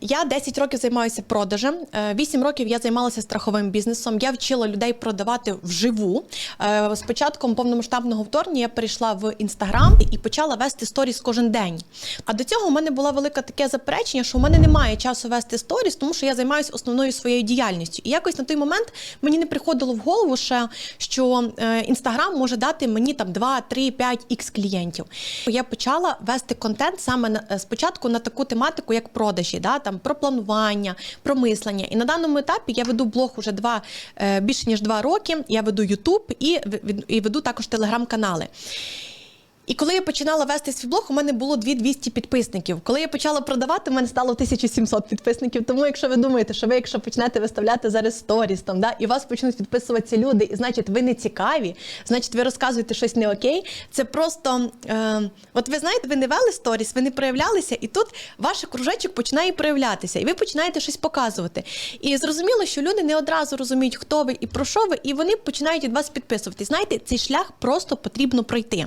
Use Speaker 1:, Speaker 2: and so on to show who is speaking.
Speaker 1: Я 10 років займаюся продажем. 8 років я займалася страховим бізнесом. Я вчила людей продавати вживу. Е, З початком повномасштабного вторгнення я перейшла в інстаграм і почала вести сторіс кожен день. А до цього у мене було велике таке заперечення, що у мене немає часу вести сторіс, тому що я займаюся основною своєю діяльністю. І якось на той момент мені не приходило в голову ще, що е, інстаграм може дати мені там 2, 3, 5 ікс клієнтів. Я почала вести контент саме е, спочатку на таку тематику, як продажі, да, там про планування, про мислення. І на даному етапі я веду блог уже два е, більше ніж два роки. Я веду Ютуб і, і веду також телеграм-канали. І коли я починала вести свій блог, у мене було 2200 підписників. Коли я почала продавати, у мене стало 1700 підписників. Тому, якщо ви думаєте, що ви, якщо почнете виставляти зараз сторіс там, да, і вас почнуть підписуватися люди, і значить, ви не цікаві, значить, ви розказуєте щось не окей. Це просто, е, от ви знаєте, ви не вели сторіс, ви не проявлялися, і тут ваш кружечок починає проявлятися, і ви починаєте щось показувати. І зрозуміло, що люди не одразу розуміють, хто ви і про що ви, і вони починають від вас підписувати. Знаєте, цей шлях просто потрібно пройти.